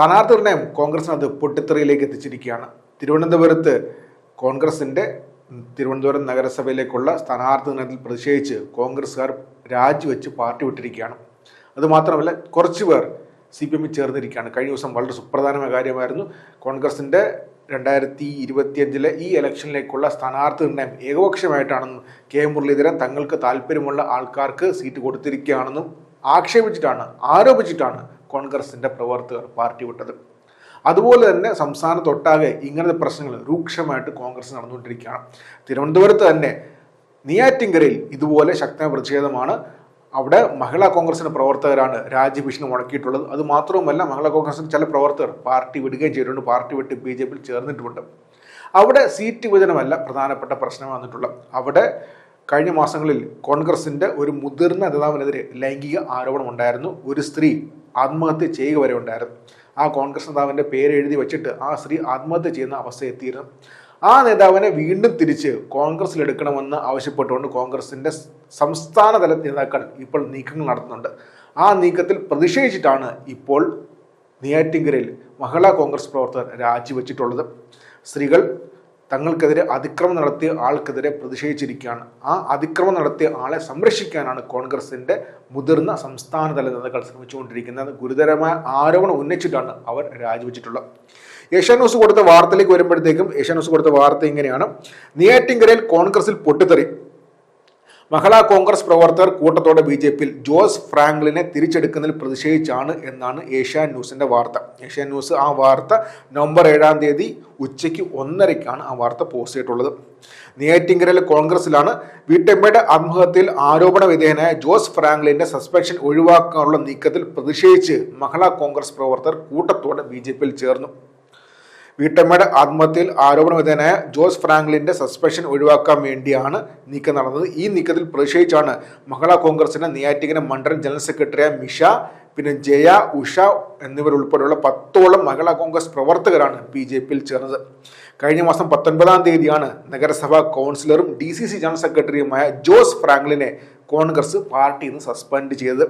സ്ഥാനാർത്ഥി നിർണയം കോൺഗ്രസിന് അത് പൊട്ടിത്തെറിയിലേക്ക് എത്തിച്ചിരിക്കുകയാണ്. തിരുവനന്തപുരത്ത് കോൺഗ്രസിന്റെ തിരുവനന്തപുരം നഗരസഭയിലേക്കുള്ള സ്ഥാനാർത്ഥി നിർണയത്തിൽ പ്രതിഷേധിച്ച് കോൺഗ്രസ്സുകാർ രാജിവെച്ച് പാർട്ടി വിട്ടിരിക്കുകയാണ്. അതുമാത്രമല്ല കുറച്ചു പേർ സി പി എമ്മിൽ ചേർന്നിരിക്കുകയാണ്. കഴിഞ്ഞ ദിവസം വളരെ സുപ്രധാനമായ കാര്യമായിരുന്നു. കോൺഗ്രസിന്റെ രണ്ടായിരത്തി ഇരുപത്തിയഞ്ചിലെ ഈ ഇലക്ഷനിലേക്കുള്ള സ്ഥാനാർത്ഥി നിർണയം ഏകപക്ഷമായിട്ടാണെന്നും കെ. മുരളീധരൻ തങ്ങൾക്ക് താല്പര്യമുള്ള ആൾക്കാർക്ക് സീറ്റ് കൊടുത്തിരിക്കുകയാണെന്നും ആക്ഷേപിച്ചിട്ടാണ് ആരോപിച്ചിട്ടാണ് കോൺഗ്രസിന്റെ പ്രവർത്തകർ പാർട്ടി വിട്ടത്. അതുപോലെ തന്നെ സംസ്ഥാനത്തൊട്ടാകെ ഇങ്ങനത്തെ പ്രശ്നങ്ങൾ രൂക്ഷമായിട്ട് കോൺഗ്രസ് നടന്നുകൊണ്ടിരിക്കുകയാണ്. തിരുവനന്തപുരത്ത് തന്നെ നെയ്യാറ്റിങ്കരയിൽ ഇതുപോലെ ശക്തമായ പ്രതിഷേധമാണ് അവിടെ മഹിളാ കോൺഗ്രസിന്റെ പ്രവർത്തകരാണ് രാജ്യഭീഷണി മുടക്കിയിട്ടുള്ളത് അത് മാത്രവുമല്ല മഹിളാ കോൺഗ്രസിന്റെ ചില പ്രവർത്തകർ പാർട്ടി വിടുകയും ചെയ്തിട്ടുണ്ട്. പാർട്ടി വിട്ട് ബി ജെ പിയിൽ ചേർന്നിട്ടുമുണ്ട്. അവിടെ സീറ്റ് വിഭജനമല്ല പ്രധാനപ്പെട്ട പ്രശ്നം വന്നിട്ടുള്ളത്. അവിടെ കഴിഞ്ഞ മാസങ്ങളിൽ കോൺഗ്രസിന്റെ ഒരു മുതിർന്ന നേതാവിനെതിരെ ലൈംഗിക ആരോപണം ഉണ്ടായിരുന്നു ഒരു സ്ത്രീ ആത്മഹത്യ ചെയ്യുക വരെ ഉണ്ടായിരുന്നു. ആ കോൺഗ്രസ് നേതാവിന്റെ പേര് എഴുതി വെച്ചിട്ട് ആ സ്ത്രീ ആത്മഹത്യ ചെയ്യുന്ന അവസ്ഥ എത്തിയിരുന്നു. ആ നേതാവിനെ വീണ്ടും തിരിച്ച് കോൺഗ്രസിൽ എടുക്കണമെന്ന് ആവശ്യപ്പെട്ടുകൊണ്ട് കോൺഗ്രസിന്റെ സംസ്ഥാന തല നേതാക്കൾ ഇപ്പോൾ നീക്കങ്ങൾ നടത്തുന്നുണ്ട്. ആ നീക്കത്തിൽ പ്രതിഷേധിച്ചിട്ടാണ് ഇപ്പോൾ നെയ്യാറ്റിങ്കരയിൽ മഹിളാ കോൺഗ്രസ് പ്രവർത്തകർ രാജിവെച്ചിട്ടുള്ളത്. സ്ത്രീകൾ തങ്ങൾക്കെതിരെ അതിക്രമം നടത്തിയ ആൾക്കെതിരെ പ്രതിഷേധിച്ചിരിക്കുകയാണ്. ആ അതിക്രമം നടത്തിയ ആളെ സംരക്ഷിക്കാനാണ് കോൺഗ്രസിന്റെ മുതിർന്ന സംസ്ഥാനതല നേതാക്കൾ ശ്രമിച്ചുകൊണ്ടിരിക്കുന്നത്. ഗുരുതരമായ ആരോപണം ഉന്നയിച്ചിട്ടാണ് അവർ രാജിവെച്ചിട്ടുള്ളത്. ഏഷ്യാ ന്യൂസ് കൊടുത്ത വാർത്തയിലേക്ക് വരുമ്പോഴത്തേക്കും ഏഷ്യാ ന്യൂസ് കൊടുത്ത വാർത്ത ഇങ്ങനെയാണ്. നെയ്യാറ്റിങ്കരയിൽ കോൺഗ്രസിൽ പൊട്ടിത്തെറി. മഹിളാ കോൺഗ്രസ് പ്രവർത്തകർ കൂട്ടത്തോടെ ബി ജെ പിയിൽ ജോസ് ഫ്രാങ്ക്ലിനെ തിരിച്ചെടുക്കുന്നതിൽ പ്രതിഷേധിച്ചാണ് എന്നാണ് ഏഷ്യാ ന്യൂസിന്റെ വാർത്ത. ഏഷ്യാ ന്യൂസ് ആ വാർത്ത നവംബർ ഏഴാം തീയതി ഉച്ചയ്ക്ക് ഒന്നരയ്ക്കാണ് ആ വാർത്ത പോസ്റ്റ് ചെയ്തിട്ടുള്ളത്. നെയ്യാറ്റിങ്കരയിലെ കോൺഗ്രസിലാണ് വീട്ടമ്മയുടെ ആത്മഹത്യയിൽ ആരോപണ വിധേയനായ ജോസ് ഫ്രാങ്ക്ലിന്റെ സസ്പെൻഷൻ ഒഴിവാക്കാനുള്ള നീക്കത്തിൽ പ്രതിഷേധിച്ച് മഹള കോൺഗ്രസ് പ്രവർത്തകർ കൂട്ടത്തോടെ ബി ചേർന്നു. വീട്ടമ്മയുടെ ആത്മഹത്യയിൽ ആരോപണ വിധേയനായ ജോസ് ഫ്രാങ്ക്ലിന്റെ സസ്പെൻഷൻ ഒഴിവാക്കാൻ വേണ്ടിയാണ് നീക്കം നടന്നത്. ഈ നീക്കത്തിൽ പ്രതിഷേധിച്ചാണ് മഹിളാ കോൺഗ്രസിന്റെ നെയ്യാറ്റിങ്കര മണ്ഡലം ജനറൽ സെക്രട്ടറിയായ മിഷ പിന്നെ ജയ ഉഷ എന്നിവരുൾപ്പെടെയുള്ള പത്തോളം മഹിളാ കോൺഗ്രസ് പ്രവർത്തകരാണ് ബി ജെ പിയിൽ ചേർന്നത്. കഴിഞ്ഞ മാസം പത്തൊൻപതാം തീയതിയാണ് നഗരസഭാ കൗൺസിലറും ഡി സി സി ജനറൽ സെക്രട്ടറിയുമായ ജോസ് ഫ്രാങ്ക്ലിനെ കോൺഗ്രസ് പാർട്ടിയിൽ നിന്ന് സസ്പെൻഡ് ചെയ്തത്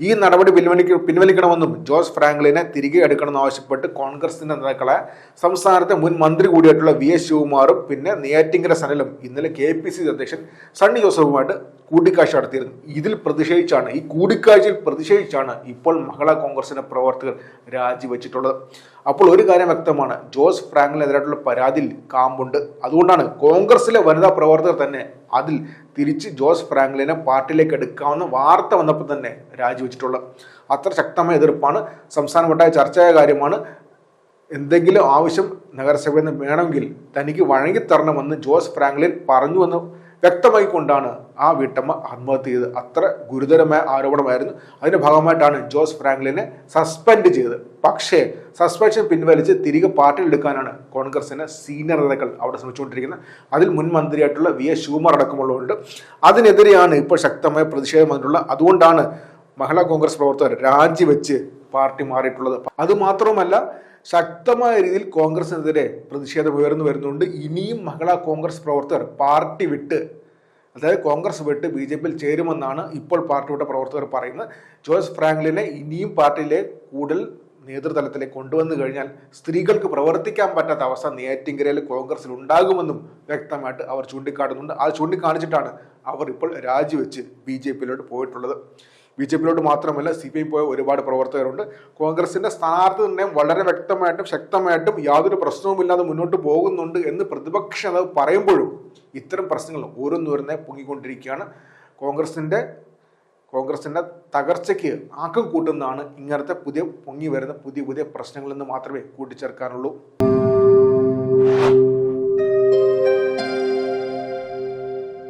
ഈ നടപടി പിൻവലിക്ക പിൻവലിക്കണമെന്നും ജോസ് ഫ്രാങ്ക്ലിനെ തിരികെ എടുക്കണമെന്ന് ആവശ്യപ്പെട്ട് കോൺഗ്രസിന്റെ നേതാക്കളെ സംസ്ഥാനത്തെ മുൻ മന്ത്രി കൂടിയായിട്ടുള്ള വി എസ് ശിവകുമാറും പിന്നെ നെയ്യാറ്റിങ്കര സനലും ഇന്നലെ കെ പി സി അധ്യക്ഷൻ സണ്ണി ജോസഫുമായിട്ട് കൂടിക്കാഴ്ച നടത്തിയിരുന്നു. ഇതിൽ പ്രതിഷേധിച്ചാണ് ഈ കൂടിക്കാഴ്ചയിൽ പ്രതിഷേധിച്ചാണ് ഇപ്പോൾ മഹിളാ കോൺഗ്രസിന്റെ പ്രവർത്തകർ രാജിവെച്ചിട്ടുള്ളത്. അപ്പോൾ ഒരു കാര്യം വ്യക്തമാണ് ജോസ് ഫ്രാങ്കിനെതിരായിട്ടുള്ള പരാതിയിൽ കാമ്പുണ്ട്. അതുകൊണ്ടാണ് കോൺഗ്രസിലെ വനിതാ പ്രവർത്തകർ തന്നെ അതിൽ തിരിച്ച് ജോസ് ഫ്രാങ്ക്ലിനെ പാർട്ടിയിലേക്ക് എടുക്കാവുന്ന വാർത്ത വന്നപ്പോൾ തന്നെ രാജിവെച്ചിട്ടുള്ളത്. അത്ര ശക്തമായ എതിർപ്പാണ്. സംസ്ഥാനമൊട്ടായ ചർച്ചയായ കാര്യമാണ്. എന്തെങ്കിലും ആവശ്യം നഗരസഭയിൽ നിന്ന് വേണമെങ്കിൽ തനിക്ക് വഴങ്ങിത്തരണമെന്ന് ജോസ് ഫ്രാങ്ക്ലിൻ പറഞ്ഞുവെന്ന് വ്യക്തമായിക്കൊണ്ടാണ് ആ വീട്ടമ്മ ആത്മഹത്യ ചെയ്തത്. അത്ര ഗുരുതരമായ ആരോപണമായിരുന്നു. അതിന്റെ ഭാഗമായിട്ടാണ് ജോസ് ഫ്രാങ്ക്ലിനെ സസ്പെൻഡ് ചെയ്തത്. പക്ഷേ സസ്പെൻഷൻ പിൻവലിച്ച് തിരികെ പാർട്ടിയിൽ എടുക്കാനാണ് കോൺഗ്രസിന്റെ സീനിയർ നേതാക്കൾ അവിടെ ശ്രമിച്ചുകൊണ്ടിരിക്കുന്നത്. അതിൽ മുൻ മന്ത്രിയായിട്ടുള്ള വി എസ് ശിവകുമാർ അടക്കമുള്ളവരുണ്ട്. അതിനെതിരെയാണ് ഇപ്പോൾ ശക്തമായ പ്രതിഷേധം അതിനുള്ള അതുകൊണ്ടാണ് മഹിളാ കോൺഗ്രസ് പ്രവർത്തകർ രാജിവെച്ച് പാർട്ടി മാറിയിട്ടുള്ളത്. അതുമാത്രവുമല്ല ശക്തമായ രീതിയിൽ കോൺഗ്രസിനെതിരെ പ്രതിഷേധം ഉയർന്നു വരുന്നുണ്ട്. ഇനിയും മഹിളാ കോൺഗ്രസ് പ്രവർത്തകർ പാർട്ടി വിട്ട് അതായത് കോൺഗ്രസ് വിട്ട് ബി ജെ പിയിൽ ചേരുമെന്നാണ് ഇപ്പോൾ പാർട്ടിയുടെ പ്രവർത്തകർ പറയുന്നത്. ജോസ് ഫ്രാങ്ക്ലിനെ ഇനിയും പാർട്ടിയിലെ കൂടുതൽ നേതൃതലത്തിലേക്ക് കൊണ്ടുവന്നു കഴിഞ്ഞാൽ സ്ത്രീകൾക്ക് പ്രവർത്തിക്കാൻ പറ്റാത്ത അവസ്ഥ നെയ്യാറ്റിങ്കരയിൽ കോൺഗ്രസിൽ ഉണ്ടാകുമെന്നും വ്യക്തമായിട്ട് അവർ ചൂണ്ടിക്കാട്ടുന്നുണ്ട്. അത് ചൂണ്ടിക്കാണിച്ചിട്ടാണ് അവർ ഇപ്പോൾ രാജിവെച്ച് ബി ജെ പിയിലോട്ട് പോയിട്ടുള്ളത്. ബി ജെ പിയിലോട്ട് മാത്രമല്ല സി പി ഐ പോയ ഒരുപാട് പ്രവർത്തകരുണ്ട്. കോൺഗ്രസിന്റെ സ്ഥാനാർത്ഥി നിർണയം വളരെ വ്യക്തമായിട്ടും ശക്തമായിട്ടും യാതൊരു പ്രശ്നവുമില്ലാതെ മുന്നോട്ട് പോകുന്നുണ്ട് എന്ന് പ്രതിപക്ഷ നേതാവ് പറയുമ്പോഴും ഇത്തരം പ്രശ്നങ്ങൾ ഓരോന്നോരോന്നെ പൊങ്ങിക്കൊണ്ടിരിക്കുകയാണ്. കോൺഗ്രസിന്റെ കോൺഗ്രസിന്റെ തകർച്ചയ്ക്ക് ആക്കം കൂട്ടുന്നതാണ് ഇങ്ങനത്തെ പുതിയ പൊങ്ങി വരുന്ന പുതിയ പുതിയ പ്രശ്നങ്ങളെന്ന് മാത്രമേ കൂട്ടിച്ചേർക്കാനുള്ളൂ